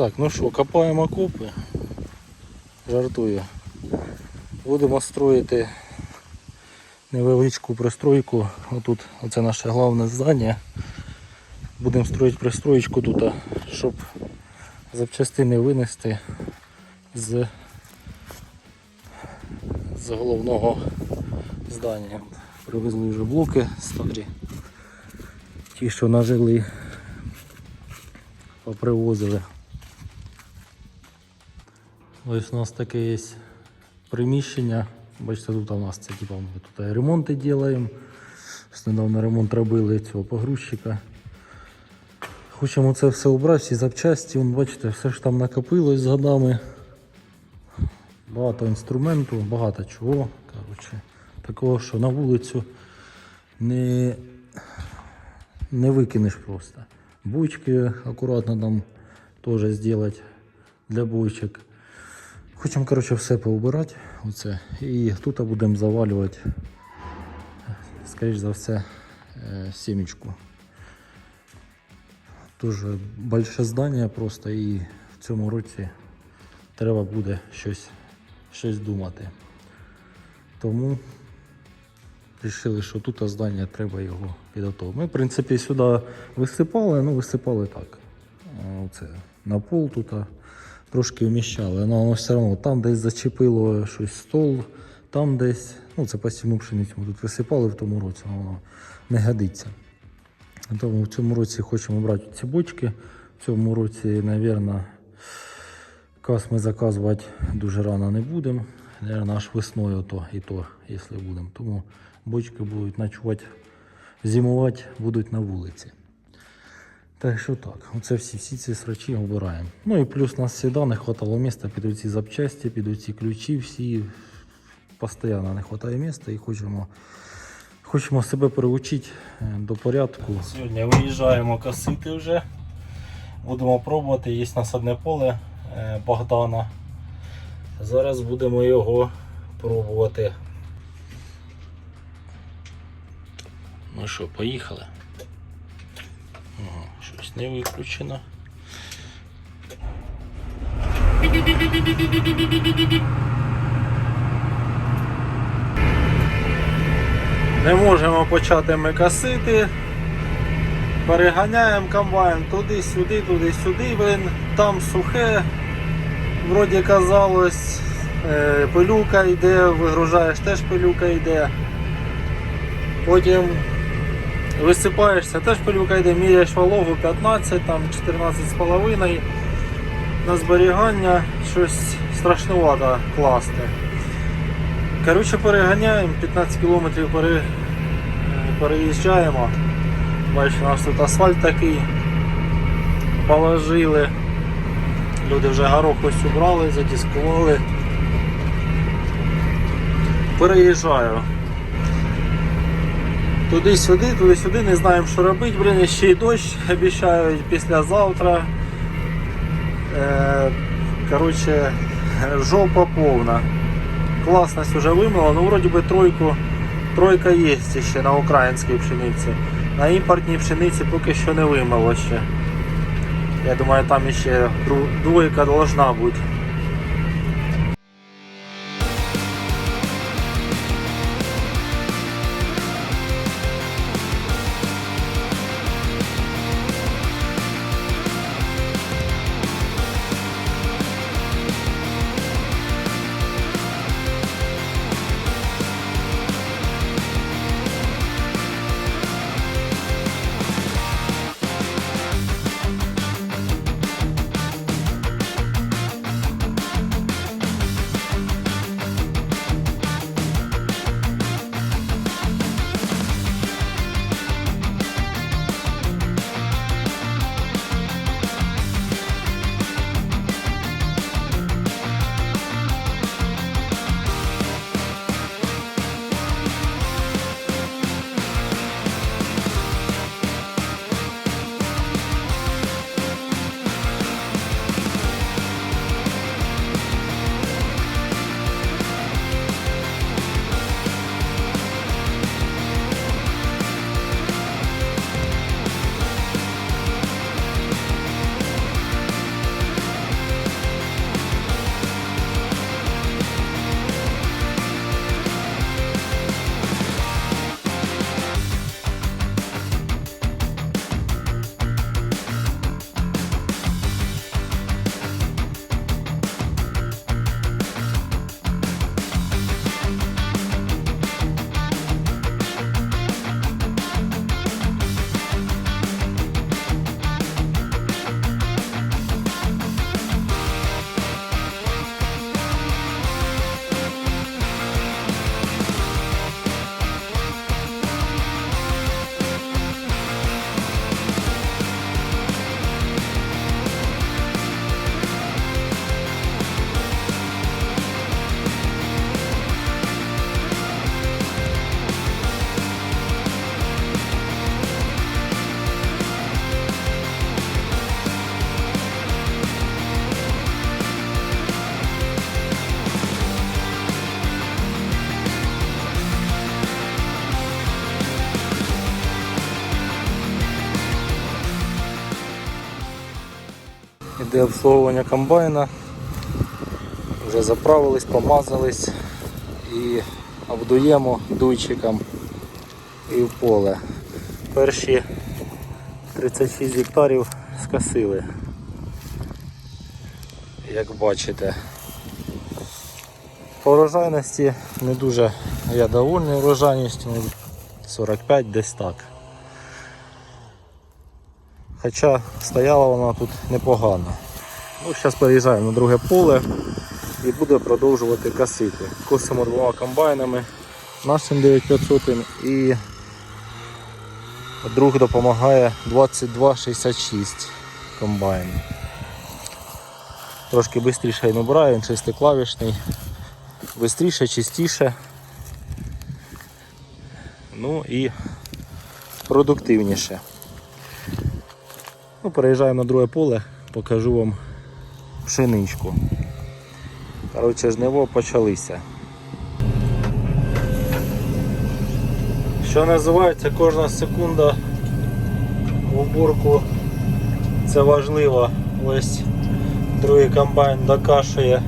Так, ну що, копаємо окопи. Жартую. Будемо строїти невеличку пристройку. Отут оце наше головне здання. Будемо строїти пристроєчку тут, щоб запчастини винести з, з головного здання. Привезли вже блоки старі. Ті, що нажили, попривозили. Ось у нас таке є приміщення. Бачите, тут у нас це типа ми тут ремонти робимо. Ось Недавно ремонт робили цього погрузчика. Хочемо це все убрати, всі запчасті. Вон, бачите, все ж там накопилось з годами. Багато інструменту, багато чого. Коротше, такого, що на вулицю не, не викинеш просто. Бочки акуратно там теж зробити для бочок. Хочемо коротше, все поубирати. Оце. І тут будемо завалювати, скоріш за все, е, сімечку. Дуже більше здання просто і в цьому році треба буде щось, щось думати. Тому вирішили, що тут здання треба його підготовити. Ми, в принципі, сюди висипали, ну висипали так. Оце, на пол тут трошки вміщали, але воно все одно там десь зачепило щось стол, там десь, ну це посівну пшеницю ми тут висипали в тому році, воно не годиться. Тому в цьому році хочемо брати ці бочки. В цьому році, мабуть, кас ми заказувати дуже рано не будемо. Наверное, аж весною то і то, якщо будемо. Тому бочки будуть ночувати, зимувати будуть на вулиці. Так що так, оце всі, всі ці срачі обираємо. Ну і плюс нас завжди не вистачало місця під ці запчасті, під ці ключі, всі постійно не вистачає місця і хочемо Хочемо себе приучити е, до порядку. Сьогодні виїжджаємо косити вже. Будемо пробувати. Є насадне поле е, Богдана. Зараз будемо його пробувати. Ну що, поїхали? Ага, не виключено. Не можемо почати ми косити. Переганяємо комбайн туди-сюди, туди-сюди, блин, там сухе. Вроді казалось, е, пилюка йде, вигружаєш теж пилюка йде. Потім висипаєшся, теж пилюка йде, міряєш вологу 15, там 14,5 на зберігання щось страшнувато класти. Коротше, переганяємо, 15 кілометрів пере... переїжджаємо. Бачите, у нас тут асфальт такий. Положили. Люди вже горох ось убрали, задіскували. Переїжджаю. Туди-сюди, туди-сюди, не знаємо, що робити. Блін, ще й дощ обіцяють післязавтра. Е, коротше, жопа повна. Класність вже вимила, ну вроді би тройку, тройка є ще на українській пшениці. На імпортній пшениці поки що не вимило ще. Я думаю, там ще двойка должна бути. Йде обслуговування комбайна. Вже заправились, помазались і обдуємо дуйчиком і в поле. Перші 36 гектарів скосили. Як бачите. По урожайності не дуже я довольний урожайністю, ну, 45 десь так. Хоча стояла вона тут непогано. Ну, Зараз переїжджаємо на друге поле і буде продовжувати косити. Косимо двома комбайнами, нашим 9500 і друг допомагає 2266 комбайн. Трошки швидше він обирає, він шестиклавішний. Бистріше, чистіше. Ну і продуктивніше. Ну, переїжджаємо на друге поле, покажу вам пшеничку. Коротше, жниво почалися. Що називається, кожна секунда в уборку це важливо. Ось другий комбайн докашує.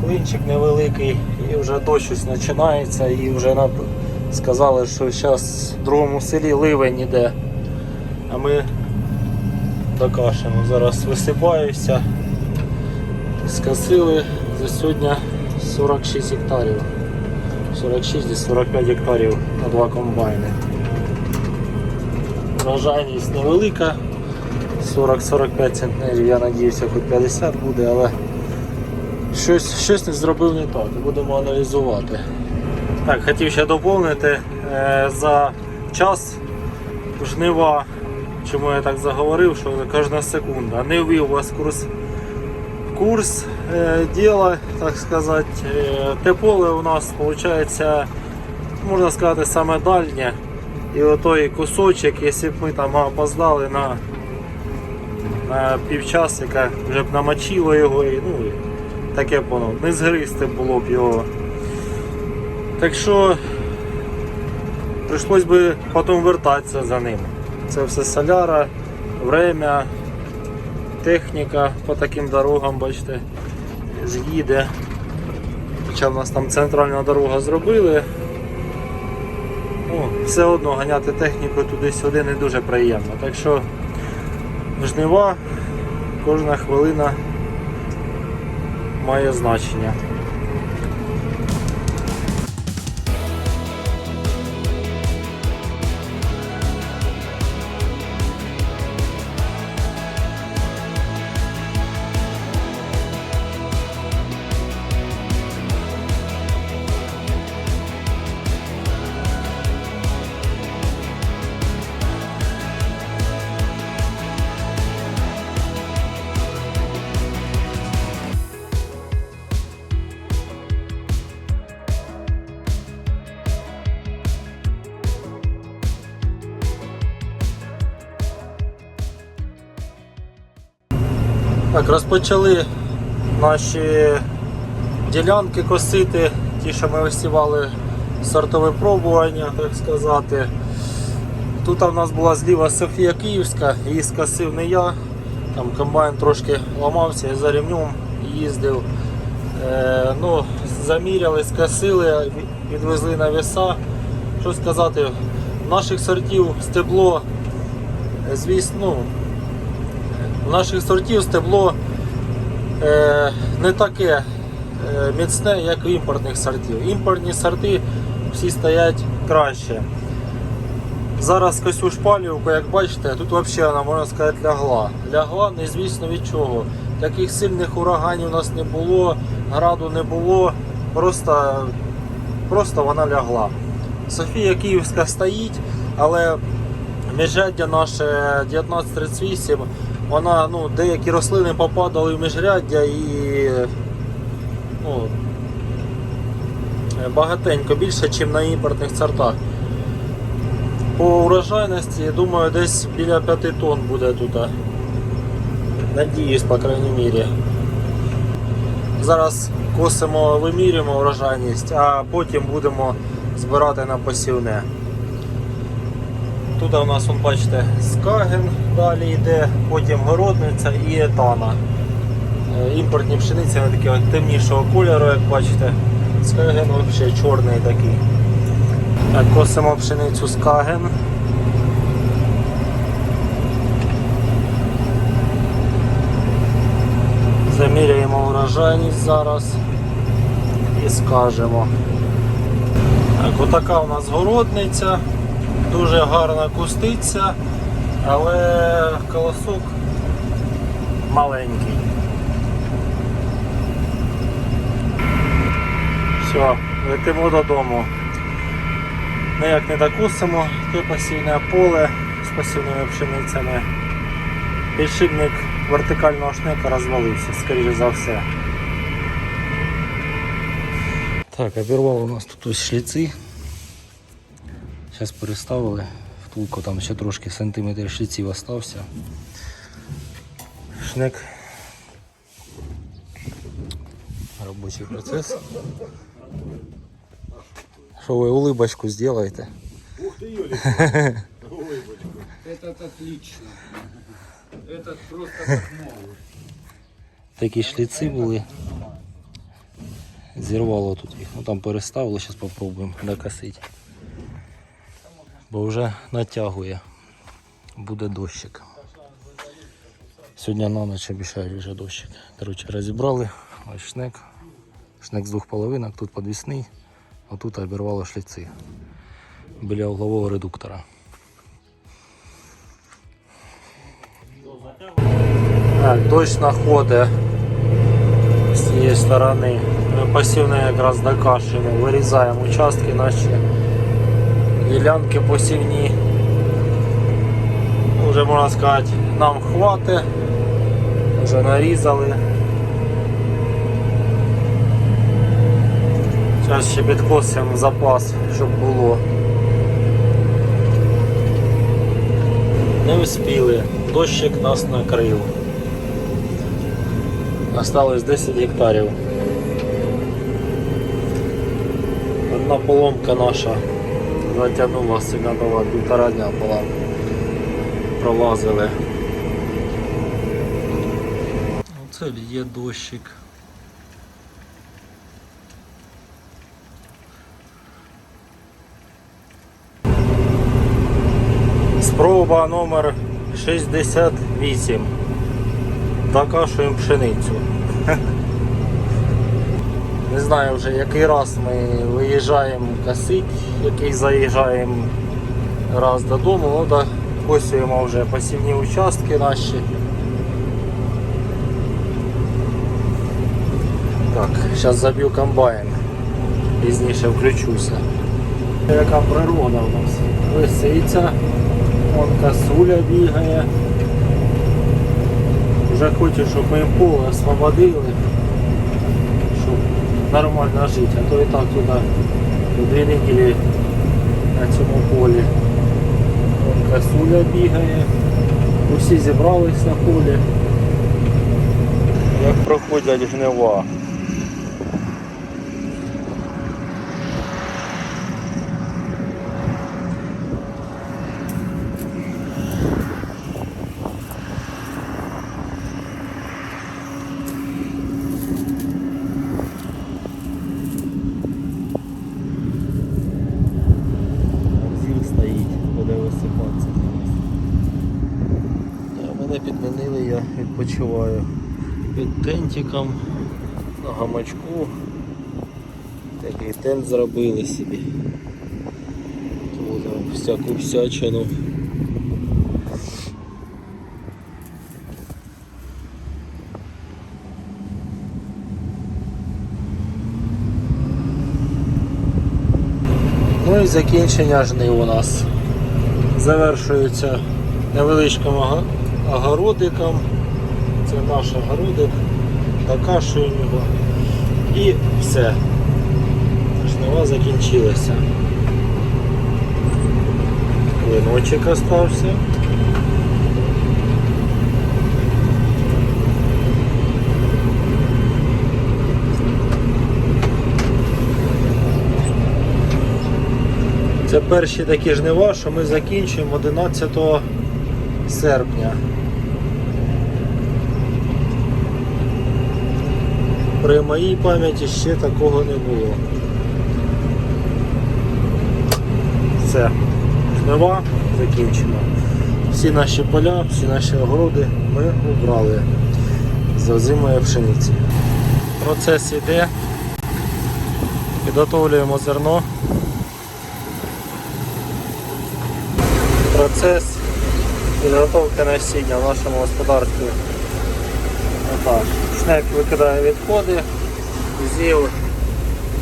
Клинчик невеликий і вже дощусь починається і вже сказали, що зараз в другому селі ливень іде. А ми докашемо. Зараз висипаюся. Скосили за сьогодні 46 гектарів. 46 десь 45 гектарів на два комбайни. Врожайність невелика. 40-45 центнерів, я надіюся, хоч 50 буде, але щось, щось не зробив не так. Будемо аналізувати. Так, хотів ще доповнити е, за час жнива, чому я так заговорив, що кожна секунда. Не ввів вас курс курс е, діла, так сказати. Е, те поле у нас виходить, можна сказати, саме дальнє. І отой кусочок, якщо б ми там опоздали на, на півчасика, вже б намочило його і ну, таке воно, не згристи було б його. Так що прийшлось би потім вертатися за ним. Це все соляра, время, техніка по таким дорогам, бачите, з'їде. Хоча в нас там центральна дорога зробили. Ну, все одно ганяти техніку туди-сюди не дуже приємно. Так що жнива кожна хвилина має значення. Так, розпочали наші ділянки косити, ті, що ми висівали сортове пробування, так сказати. Тут у нас була зліва Софія Київська, її скосив не я. Там комбайн трошки ламався, я за ремнем їздив. Е, ну, заміряли, скосили, відвезли на веса. Що сказати, наших сортів стебло, звісно, наших сортів стебло е, не таке е, міцне, як у імпортних сортів. Імпортні сорти всі стоять краще. Зараз косю шпалівку, як бачите, тут взагалі вона можна сказати лягла. Лягла незвісно від чого. Таких сильних ураганів у нас не було, граду не було, просто, просто вона лягла. Софія Київська стоїть, але міжряддя наше 1938, вона, ну, деякі рослини попадали в міжряддя і ну, багатенько більше, ніж на імпортних сортах. По урожайності, думаю, десь біля 5 тонн буде тут. Надіюсь, по крайній мірі. Зараз косимо, вимірюємо урожайність, а потім будемо збирати на посівне. Тут у нас, он, бачите, скаген далі йде, потім городниця і етана. Е, Імпортні пшениці вони такі темнішого кольору, як бачите. Скаген взагалі чорний такий. Так, косимо пшеницю скаген. Заміряємо урожайність зараз і скажемо. Так, отака у нас городниця, дуже гарна кустиця, але колосок маленький. Все, летимо додому. Ніяк не докусимо, те пасівне поле з пасівними пшеницями. Підшипник вертикального шнека розвалився, скоріше за все. Так, обірвав у нас тут ось шліци. Зараз переставили втулку, там ще трошки сантиметр шліців остався. Шнек. Робочий процес. Що ви улыбочку сделаєте? Ух ты, Юлик. Этот отлично. Этот просто как новый. Такі шліци були. Зірвало тут їх. Ну там переставили, зараз попробуємо докосити. Бо вже натягує. Буде дощик. Сьогодні на ніч обіцяють вже дощик. Коротше, розібрали. Ось шнек. Шнек з двох половинок, тут підвісний, отут обірвало шліци. Біля углового редуктора. Так, дощ находить з цієї сторони. Ми пасівно якраз докашуємо, вирізаємо участки наші ділянки посівні. Вже можна сказати, нам хватить. Вже нарізали. Зараз ще підкосимо запас, щоб було. Не успіли, дощик нас накрив. Осталось 10 гектарів. Одна поломка наша затягнула сильно дала, півтора дня була. Пролазили. Оце є дощик. Спроба номер 68. Докашуємо пшеницю. Не знаю вже який раз ми виїжджаємо косить, який заїжджаємо раз додому, ну да, косуємо вже посівні участки наші. Так, зараз заб'ю комбайн, пізніше включуся. Яка природа у нас? Лисиця, вон косуля бігає. Вже хочу, щоб ми поле освободили, нормально жити, а то і так туди дві неділі на цьому полі. Вон косуля бігає, усі зібрались на полі. Як проходять жнива. Зіл стоїть, буде висипатися зараз. Та, Мене підмінили, я відпочиваю під на гамачку. Такий тент зробили собі. Тут всяку всячину. Ну і закінчення жнив у нас завершується невеличким огородиком. Це наш огородик. Докашуємо його. І все. Жнива закінчилася. Клиночок остався. Це перші такі жнива, що ми закінчуємо 11 серпня. При моїй пам'яті ще такого не було. Все, жнива закінчено. Всі наші поля, всі наші огороди ми убрали з озимої пшениці. Процес іде. Підготовлюємо зерно. Процес підготовки насіння в нашому господарстві. Отак. Шнек викидає відходи, зів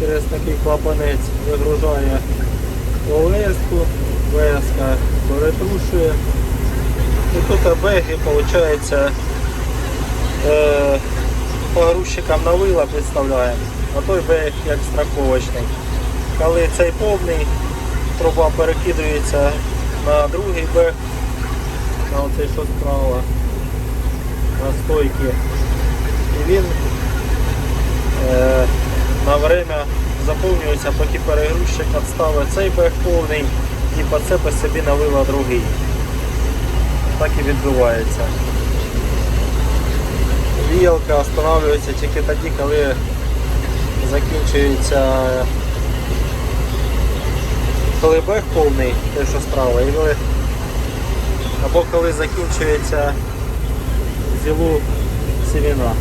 через такий клапанець вигружає ОВС-ку, ВС перетрушує. І тут беги, виходить, е, погрузчикам на вила підставляємо, а той бег як страховочний. Коли цей повний, труба перекидується на другий бег, на оцей що справа, на стойки. І він е, на время заповнюється, поки перегрузчик відставить цей бег повний і поцепить собі на вила другий. Так і відбувається. Віялка встановлюється тільки тоді, коли закінчується коли бег повний, те що справа, і коли, або коли закінчується зілу сімена.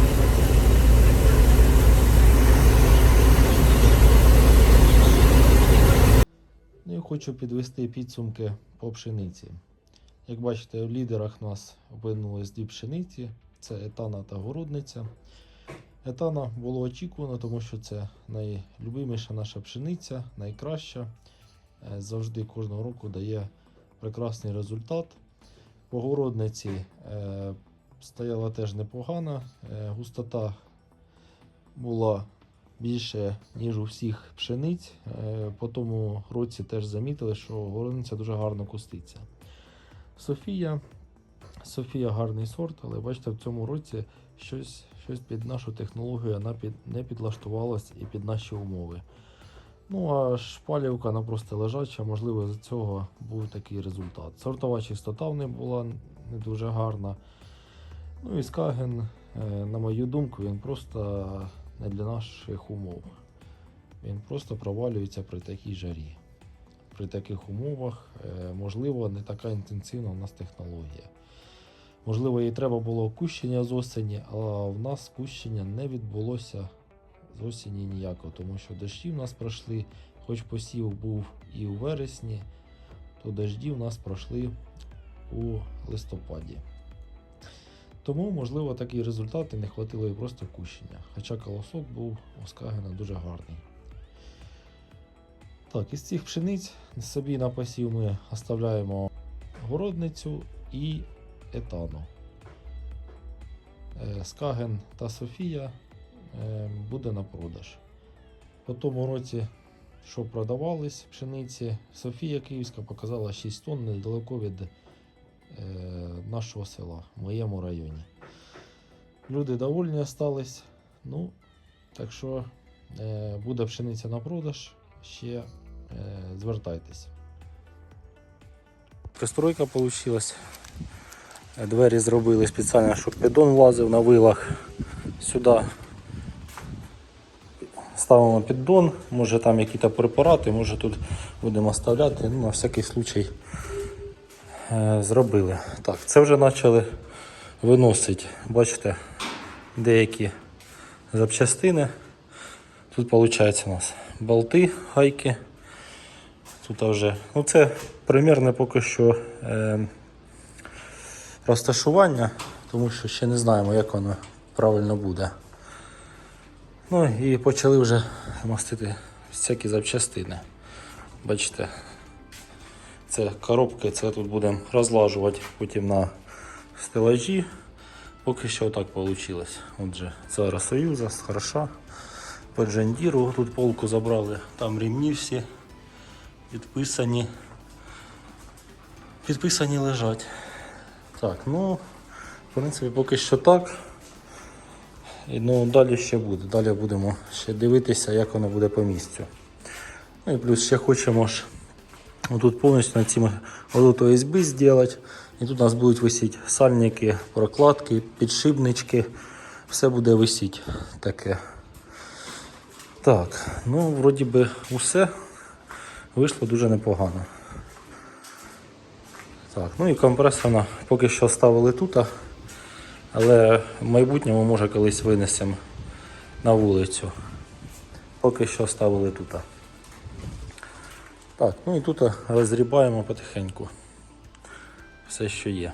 Хочу підвести підсумки по пшениці. Як бачите, в лідерах нас опинились дві пшениці, це етана та городниця. Етана було очікувано, тому що це найлюбиміша наша пшениця, найкраща. Е, Завжди кожного року дає прекрасний результат. По городниці е, стояла теж непогана. Е, густота була більше, ніж у всіх пшениць. Е, по тому році теж замітили, що городниця дуже гарно куститься. Софія. Софія гарний сорт, але бачите, в цьому році щось, щось під нашу технологію вона під, не підлаштувалась і під наші умови. Ну а шпалівка вона просто лежача, можливо, з цього був такий результат. Сортова чистота в неї була не дуже гарна. Ну і скаген, е, на мою думку, він просто не для наших умов. Він просто провалюється при такій жарі. При таких умовах, е, можливо, не така інтенсивна у нас технологія. Можливо, їй треба було кущення з осені, а в нас кущення не відбулося з осені ніякого, тому що дощі в нас пройшли, хоч посів був і у вересні, то дожді в нас пройшли у листопаді. Тому, можливо, такі результати не хватило і просто кущення. Хоча колосок був у Скагена дуже гарний. Так, із цих пшениць собі на посів ми оставляємо городницю і етану. Е, Скаген та Софія е, буде на продаж. По тому році, що продавались пшениці, Софія Київська показала 6 тонн недалеко від нашого села, в моєму районі. Люди довольні остались. Ну, так що е, буде пшениця на продаж, ще е, звертайтесь. Пристройка вийшла. Двері зробили спеціально, щоб піддон влазив на вилах. Сюди ставимо піддон, може там якісь препарати, може тут будемо оставляти, ну, на всякий случай е, зробили. Так, це вже почали виносити, бачите, деякі запчастини. Тут виходить у нас болти, гайки. Тут вже, ну це примірне поки що е, розташування, тому що ще не знаємо, як воно правильно буде. Ну і почали вже мастити всякі запчастини. Бачите, це коробки, це тут будемо розлажувати потім на стелажі. Поки що отак вийшло. Отже, це Аеросоюза, хороша. По Джандіру тут полку забрали, там рівні всі підписані. Підписані лежать. Так, ну, в принципі, поки що так. І, ну, далі ще буде. Далі будемо ще дивитися, як воно буде по місцю. Ну і плюс ще хочемо ж Тут повністю на цим отут ОСБ зробити. І тут у нас будуть висіти сальники, прокладки, підшипнички. Все буде висіти таке. Так, ну вроді би усе вийшло дуже непогано. Так, ну і компресорна поки що ставили тут, але в майбутньому може колись винесемо на вулицю. Поки що ставили тут. Так, ну і тут розрібаємо потихеньку все, що є.